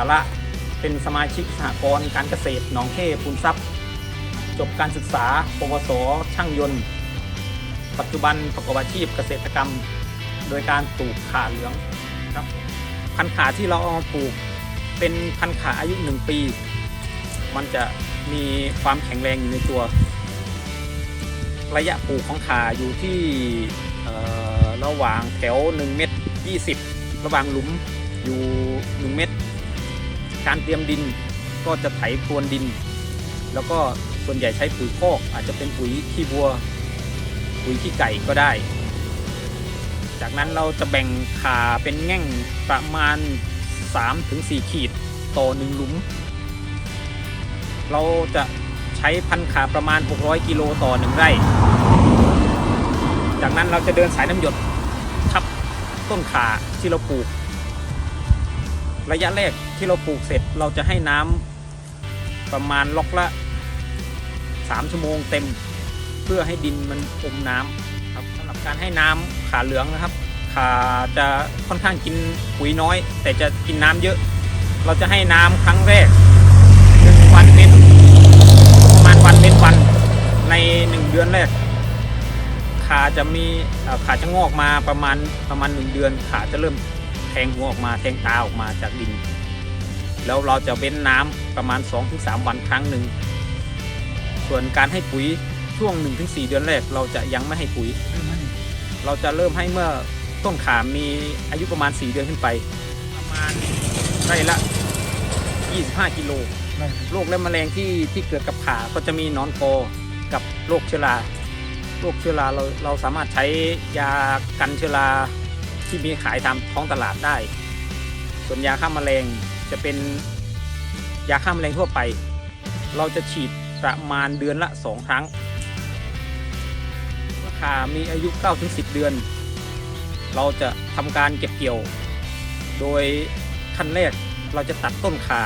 าระ เป็นสมาชิกสหกรณ์การเกษตรหนองเทพูนทรัพย์ จบการศึกษา ปวส ช่างยนต์ ปัจจุบันประกอบอาชีพเกษตรกรรม โดยการปลูกข่าเหลืองครับพันธุ์ขาที่เราเอาปลูกเป็นพันธุ์ขาอายุหนึ่งปี มันจะมีความแข็งแรงอยู่ในตัว ระยะปลูกของขาอยู่ที่ระหว่างแถว 1 เมตร 20 ระหว่างหลุมอยู่ 1 เมตร การเตรียมดินก็จะไถพรวนดิน แล้วก็ส่วนใหญ่ใช้ปุ๋ยคอกอาจจะเป็นปุ๋ยขี้วัว ปุ๋ยขี้ไก่ก็ได้ จากนั้นเราจะแบ่งขาเป็นแง่งประมาณ 3-4 ขีดต่อหนึ่งหลุม เราจะใช้พันขาประมาณ 600 กิโลต่อหนึ่งไร่ จากนั้นเราจะเดินสายน้ำหยดทับต้นขาที่เราปลูก ระยะแรกที่เราปลูกเสร็จเราจะให้น้ำประมาณล็อกละ 3 ชั่วโมงเต็ม เพื่อให้ดินมันอมน้ำครับสำหรับการให้น้ำขาเหลืองนะครับ ขาจะค่อนข้างกินปุ๋ยน้อย แต่จะกินน้ำเยอะ เราจะให้น้ำครั้งแรกหนึ่งวันเป็นประมาณวันเป็นวันในหนึ่งเดือนแรกขาจะมีขาจะงอกมาประมาณประมาณหนึ่งเดือนขาจะเริ่ม ทงหัวออกมาแทงตาออกมาจากดิน แล้วเราจะเว้นน้ำประมาณ 2-3 วันครั้งหนึ่ง ส่วนการให้ปุ๋ยช่วง 1-4 เดือนแรกเราจะยังไม่ให้ปุ๋ย เราจะเริ่มให้เมื่อต้นขามีอายุประมาณ 4 เดือนขึ้นไป ประมาณไร่ละ 25 กิโลโรคและแมลงที่ที่เกิดกับขาก็จะมีนอนคอกับโรคเชื้อราโรคเชื้อราเราเราสามารถใช้ยากันเชื้อรา ที่มีขายตามท้องตลาดได้ ส่วนยาฆ่าแมลงจะเป็นยาฆ่าแมลงทั่วไป เราจะฉีดประมาณเดือนละ 2 ครั้งเมื่อขามีอายุ 9-10 เดือน เราจะทำการเก็บเกี่ยว โดยขั้นแรกเราจะตัดต้นขา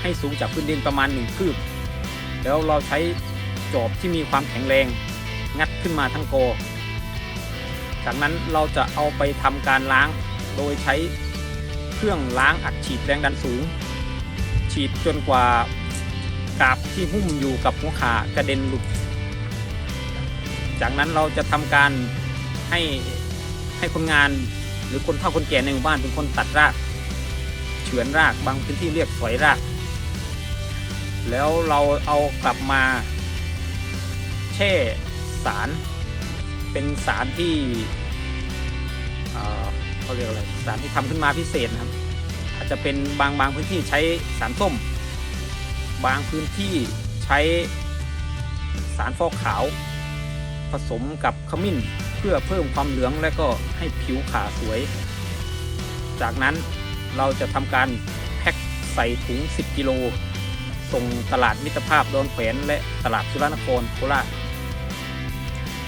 ให้สูงจากพื้นดินประมาณ 1 คืบ แล้วเราใช้จอบที่มีความแข็งแรง งัดขึ้นมาทั้งโก จากนั้นเราจะเอาไปทำการล้างโดยใช้เครื่องล้างอัดฉีดแรงดันสูง ฉีดจนกว่ากาบที่หุ้มอยู่กับหัวขากระเด็นหลุด จากนั้นเราจะทำการให้ให้คนงานหรือคนเฒ่าคนแก่ในหมู่บ้านเป็นคนตัดรากเฉือนรากบางพื้นที่เรียกฝอยราก แล้วเราเอากลับมาแช่สาร เป็นสารที่เขาเรียกอะไรสารที่ทำขึ้นมาพิเศษนะครับ อาจจะเป็นบางบางพื้นที่ใช้สารส้ม บางพื้นที่ใช้สารฟอกขาว ผสมกับขมิ้นเพื่อเพิ่มความเหลืองและก็ให้ผิวขาสวย จากนั้นเราจะทำการแพ็คใส่ถุง 10 กิโลส่งตลาดมิตรภาพดอนแขวนและตลาดสุรนครโคราช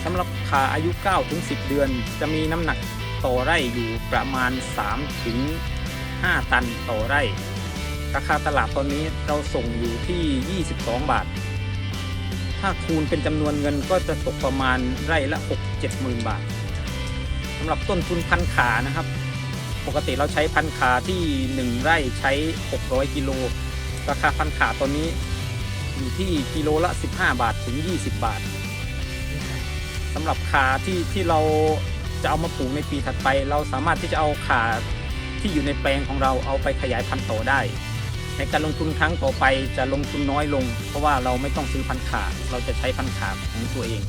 สำหรับขาอายุ9ถึง10 เดือน จะมีน้ำหนักต่อไร่อยู่ประมาณ3ถึง5ตันต่อไร่ ราคาตลาดตอนนี้เราส่งอยู่ที่ 22 บาท ถ้าคูณเป็นจำนวนเงินก็จะตกประมาณไร่ละ 6-7หมื่นบาทสำหรับต้นทุนพันขานะครับ ปกติเราใช้พันขาที่ 1 ไร่ใช้ 600 กิโล ราคาพันขาตอนนี้อยู่ที่กิโลละ 15 บาทถึง 20 บาท สำหรับขาที่ที่เราจะเอามาปลูกในปีถัดไป เราสามารถที่จะเอาขาที่อยู่ในแปลงของเราเอาไปขยายพันธุ์ต่อได้ ในการลงทุนครั้งต่อไปจะลงทุนน้อยลง เพราะว่าเราไม่ต้องซื้อพันธุ์ขาเราจะใช้พันธุ์ขาของตัวเอง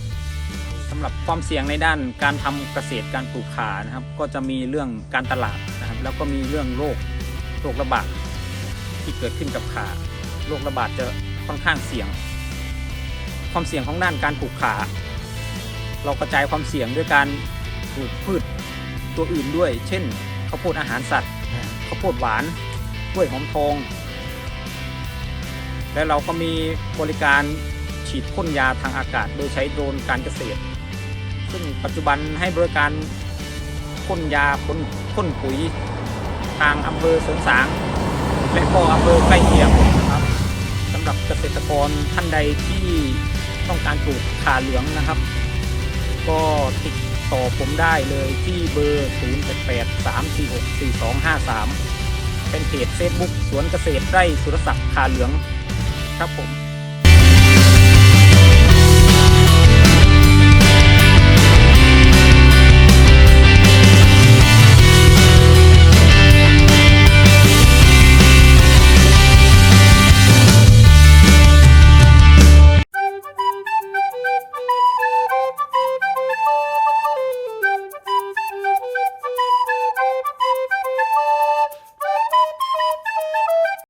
สำหรับความเสี่ยงในด้านการทำเกษตรการปลูกขานะครับ ก็จะมีเรื่องการตลาดนะครับ แล้วก็มีเรื่องโรคโรคระบาดที่เกิดขึ้นกับขาโรคระบาดจะค่อนข้างเสี่ยง ความเสี่ยงของด้านการปลูกขา เรากระจายความเสี่ยงด้วยการปลูกพืชตัวอื่นด้วย เช่นข้าวโพดอาหารสัตว์ข้าวโพดหวานกล้วยหอมทอง และเราก็มีบริการฉีดพ่นยาทางอากาศโดยใช้โดรนการเกษตร ซึ่งปัจจุบันให้บริการพ่นยาพ่นพ่นปุ๋ยทางอำเภอสริงสาง และก็อำเภอใกล้เคียงนะครับสำหรับเกษตรกรท่านใดที่ต้องการปลูกขาเหลืองนะครับ ก็ติดต่อผมได้เลยที่เบอร์ 0 8 8 3 4 6 4 2 5 3 เป็นเพจ Facebook สวนเกษตรไร่สุรศักดิ์ขาเหลืองครับผม